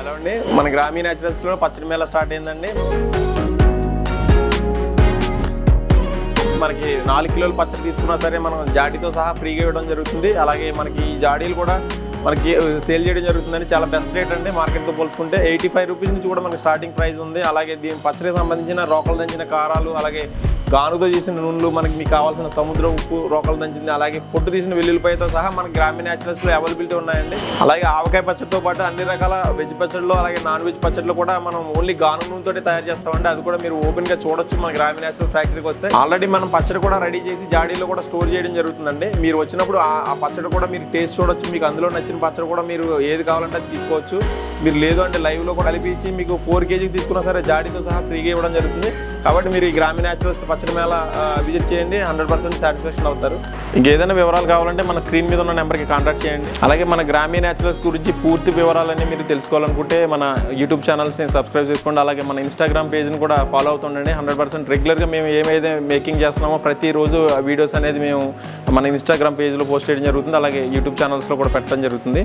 Hello అండి. మన గ్రామీణ న్యాచురల్స్లో పచ్చడి మేళ స్టార్ట్ అయిందండి. మనకి నాలుగు కిలోల పచ్చడి తీసుకున్నా సరే మనం జాడీతో సహా ఫ్రీగా ఇవ్వడం జరుగుతుంది. అలాగే మనకి ఈ జాడీలు కూడా మనకి సేల్ చేయడం జరుగుతుందండి. చాలా బెస్ట్ రేట్ అండి మార్కెట్తో పోల్చుకుంటే. ఎయిటీ ఫైవ్ రూపీస్ నుంచి కూడా మనకి స్టార్టింగ్ ప్రైస్ ఉంది. అలాగే దీని పచ్చడికి సంబంధించిన రోకలు దంచిన కారాలు అలాగే గానుతో చేసిన నూనెలు మనకి మీకు కావాల్సిన సముద్ర ఉప్పు రోకలు దంచింది అలాగే పొట్టు తీసిన వెల్లుల్లిపాయతో సహా మనకి గ్రామీణ న్యాచురల్స్లో అవైలబిలిటీ ఉన్నాయండి. అలాగే ఆవకాయ పచ్చడితో పాటు అన్ని రకాల వెజ్ పచ్చడిలో అలాగే నాన్ వెజ్ పచ్చడిలో కూడా మనం ఓన్లీ గాను నూనెతో తయారు చేస్తామండి. అది కూడా మీరు ఓపెన్గా చూడొచ్చు మన గ్రామీణ న్యాచురల్ ఫ్యాక్టరీకి వస్తే. ఆల్రెడీ మనం పచ్చడి కూడా రెడీ చేసి జాడీలో కూడా స్టోర్ చేయడం జరుగుతుందండి. మీరు వచ్చినప్పుడు ఆ పచ్చడి కూడా మీరు టేస్ట్ చూడొచ్చు. మీకు అందులో నచ్చిన పచ్చడి కూడా మీరు ఏది కావాలంటే అది తీసుకోవచ్చు. మీరు లేదు అంటే లైవ్లో కూడా కలిపించి మీకు ఫోర్ కేజీకి తీసుకున్నా సరే జాడీతో సహా ఫ్రీగా ఇవ్వడం జరుగుతుంది. కాబట్టి మీరు ఈ గ్రామీణ న్యాచురల్స్ పచ్చడి మేళ విజిట్ చేయండి. హండ్రెడ్ పర్సెంట్ సాటిస్ఫాక్షన్ అవుతారు. ఇంకేదైనా వివరాలు కావాలంటే మన స్క్రీన్ మీద ఉన్న నెంబర్కి కాంటాక్ట్ చేయండి. అలాగే మన గ్రామీణ న్యాచురల్స్ గురించి పూర్తి వివరాలన్నీ మీరు తెలుసుకోవాలనుకుంటే మన యూట్యూబ్ ఛానల్స్ని సబ్స్క్రైబ్ చేసుకోండి. అలాగే మన ఇన్స్టాగ్రామ్ పేజ్ని కూడా ఫాలో అవుతుండండి. హండ్రెడ్ పర్సెంట్ రెగ్యులర్గా మేము ఏమైతే మేకింగ్ చేస్తున్నామో ప్రతిరోజు వీడియోస్ అనేది మేము మన ఇన్స్టాగ్రామ్ పేజ్లో పోస్ట్ చేయడం జరుగుతుంది. అలాగే యూట్యూబ్ ఛానల్స్లో కూడా పెట్టడం జరుగుతుంది.